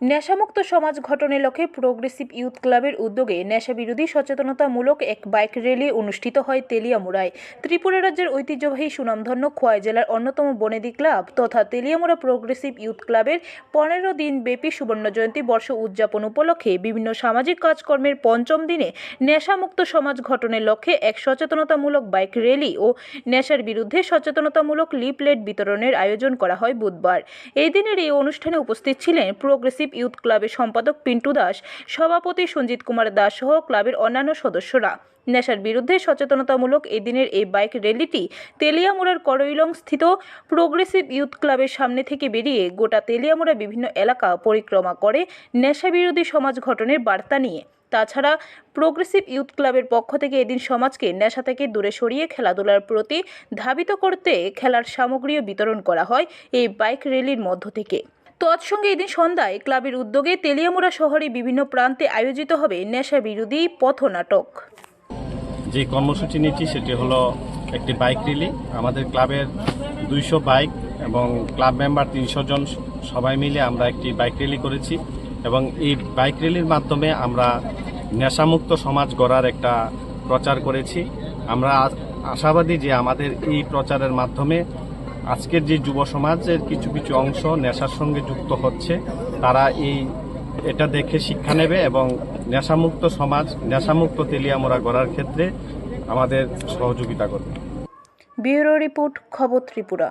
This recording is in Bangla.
নেশামুক্ত সমাজ গঠনের লক্ষ্যে প্রোগ্রেসিভ ইউথ ক্লাবের উদ্যোগে নেশা বিরোধী সচেতনতামূলক এক বাইক র্যালি অনুষ্ঠিত হয় তেলিয়ামুড়ায়। ত্রিপুরা রাজ্যের ঐতিহ্যবাহী সুনামধন্য খোয়াই জেলার অন্যতম বনেদি ক্লাব তথা তেলিয়ামুড়া প্রোগ্রেসিভ ইউথ ক্লাবের পনেরো দিন ব্যাপী সুবর্ণ জয়ন্তী বর্ষ উদযাপন উপলক্ষে বিভিন্ন সামাজিক কাজকর্মের পঞ্চম দিনে নেশামুক্ত সমাজ গঠনের লক্ষ্যে এক সচেতনতামূলক বাইক র্যালি ও নেশার বিরুদ্ধে সচেতনতামূলক লিপলেট বিতরণের আয়োজন করা হয় বুধবার। এই দিনের এই অনুষ্ঠানে উপস্থিত ছিলেন প্রোগ্রেসিভ ইউথ ক্লাবের সম্পাদক পিন্টু দাস, সভাপতি সঞ্জিত কুমার দাস সহ ক্লাবের অন্যান্য সদস্যরা। নেশার বিরুদ্ধে সচেতনতামূলক এদিনের এই বাইক র্যালিটি তেলিয়ামুড়ার করইলং স্থিত প্রোগ্রেসিভ ইউথ ক্লাবের সামনে থেকে বেরিয়ে গোটা তেলিয়ামুড়া বিভিন্ন এলাকা পরিক্রমা করে নেশা বিরোধী সমাজ গঠনের বার্তা নিয়ে। তাছাড়া প্রোগ্রেসিভ ইউথ ক্লাবের পক্ষ থেকে এদিন সমাজকে নেশা থেকে দূরে সরিয়ে খেলাধুলার প্রতি ধাবিত করতে খেলার সামগ্রীও বিতরণ করা হয় এই বাইক র্যালির মধ্য থেকে। তৎসঙ্গে এদিন সন্ধ্যায় ক্লাবের উদ্যোগে তেলিয়ামুড়া শহরে বিভিন্ন প্রান্তে আয়োজিত হবে নেশা বিরোধী পথনাটক। যে কর্মসূচি নিচ্ছি সেটি হলো একটি বাইক র্যালি। আমাদের ক্লাবের দুইশো বাইক এবং ক্লাব মেম্বার তিনশো জন সবাই মিলে আমরা একটি বাইক র্যালি করেছি এবং এই বাইক র্যালির মাধ্যমে আমরা নেশামুক্ত সমাজ গড়ার একটা প্রচার করেছি। আমরা আশাবাদী যে আমাদের এই প্রচারের মাধ্যমে আজকের যে যুব সমাজের কিছু কিছু অংশ নেশার সঙ্গে যুক্ত হচ্ছে, তারা এই এটা দেখে শিক্ষা নেবে এবং নেশামুক্ত সমাজ, নেশামুক্ত তেলিয়ামোড়া গড়ার ক্ষেত্রে আমাদের সহযোগিতা করবে। ব্যুরো রিপোর্ট, খবর ত্রিপুরা।